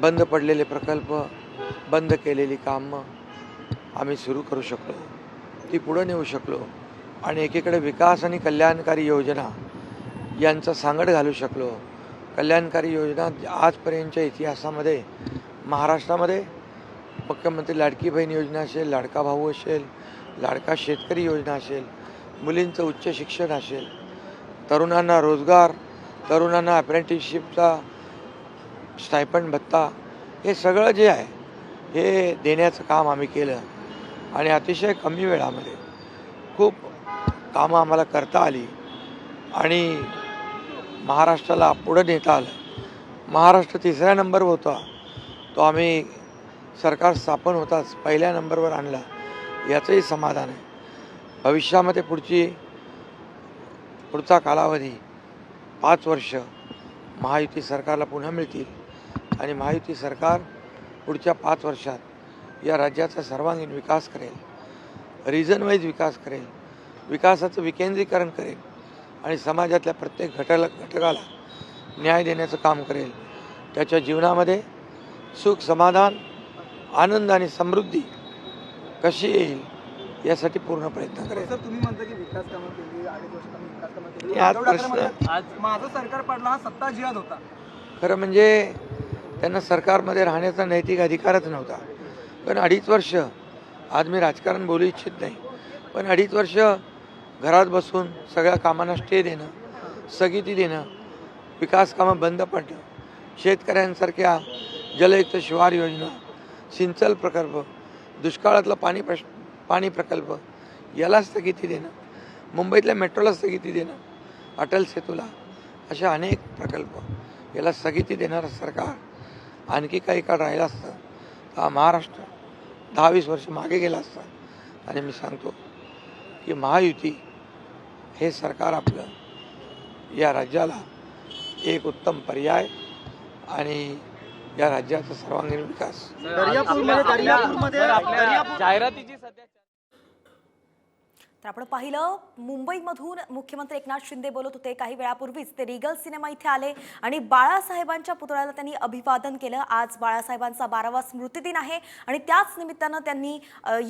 बंद पडलेले प्रकल्प बंद केलेली कामं आम्ही सुरू करू शकलो. ती पुढं नेऊ शकलो आणि एकीकडे विकास आणि कल्याणकारी योजना यांचा सांगड घालू शकलो. कल्याणकारी योजना आजपर्यंतच्या इतिहासामध्ये महाराष्ट्रामध्ये मुख्यमंत्री लाडकी बहीण योजना असेल लाडका भाऊ असेल लाडका शेतकरी योजना असेल मुलींचं उच्च शिक्षण असेल तरुणांना रोजगार तरुणांना अप्रेंटिसशिपचा स्टायपंड भत्ता हे सगळं जे आहे हे देण्याचं काम आम्ही केलं. आणि अतिशय कमी वेळामध्ये खूप कामं आम्हाला करता आली. आणि महाराष्ट्राला पुढं नेता आलं. महाराष्ट्र तिसऱ्या नंबरवर होता. तो आम्ही सरकार स्थापन होताच पहिल्या नंबरवर आणला. याचंही समाधान आहे. भविष्यामध्ये पुढची पुढचा कालावधी पाच वर्ष महायुती सरकारला पुन्हा मिळतील. आणि महायुती सरकार पुढच्या पाच वर्षात या राज्याचा सर्वांगीण विकास करेल रिजन वाईज विकास करेल विकासाचं विकेंद्रीकरण करेल आणि समाजातल्या प्रत्येक घटाला घटकाला न्याय देण्याचं काम करेल. त्याच्या जीवनामध्ये सुख समाधान आनंद आणि समृद्धी कशी येईल यासाठी पूर्ण प्रयत्न करेल. तुम्ही म्हणता की विकास कामं केली विकास कामं आज माझं सरकार पडला हा सत्ता जिहाद होता. खरं म्हणजे त्यांना सरकारमध्ये राहण्याचा नैतिक अधिकारच नव्हता. पण अडीच वर्ष आज मी राजकारण बोलू इच्छित नाही पण अडीच वर्ष घरात बसून सगळ्या कामांना स्टे देणं स्थगिती देणं विकास कामं बंद पडणं शेतकऱ्यांसारख्या जलयुक्त शिवार योजना सिंचल प्रकल्प दुष्काळातलं पाणी प्रश पाणी प्रकल्प याला स्थगिती देणं मुंबईतल्या मेट्रोला स्थगिती देणं अटल सेतूला अशा अनेक प्रकल्प याला स्थगिती देणारं सरकार आणखी काही काळ राहिलं असतं तर हा महाराष्ट्र दहा वीस वर्ष मागे गेला असता. आणि मी सांगतो की महायुती हे सरकार आपलं या राज्याला एक उत्तम पर्याय आणि या राज्याचा सर्वांगीण विकास. जाहिरातीची तर आपण पाहिलं मुंबईमधून मुख्यमंत्री एकनाथ शिंदे बोलत होते. काही वेळापूर्वीच ते रिगल सिनेमा इथे आले आणि बाळासाहेबांच्या पुतळ्याला त्यांनी अभिवादन केलं. आज बाळासाहेबांचा बारावा स्मृतिदिन आहे आणि त्याच निमित्तानं त्यांनी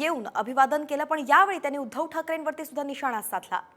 येऊन अभिवादन केलं. पण यावेळी त्यांनी उद्धव ठाकरेंवरती सुद्धा निशाणा साधला.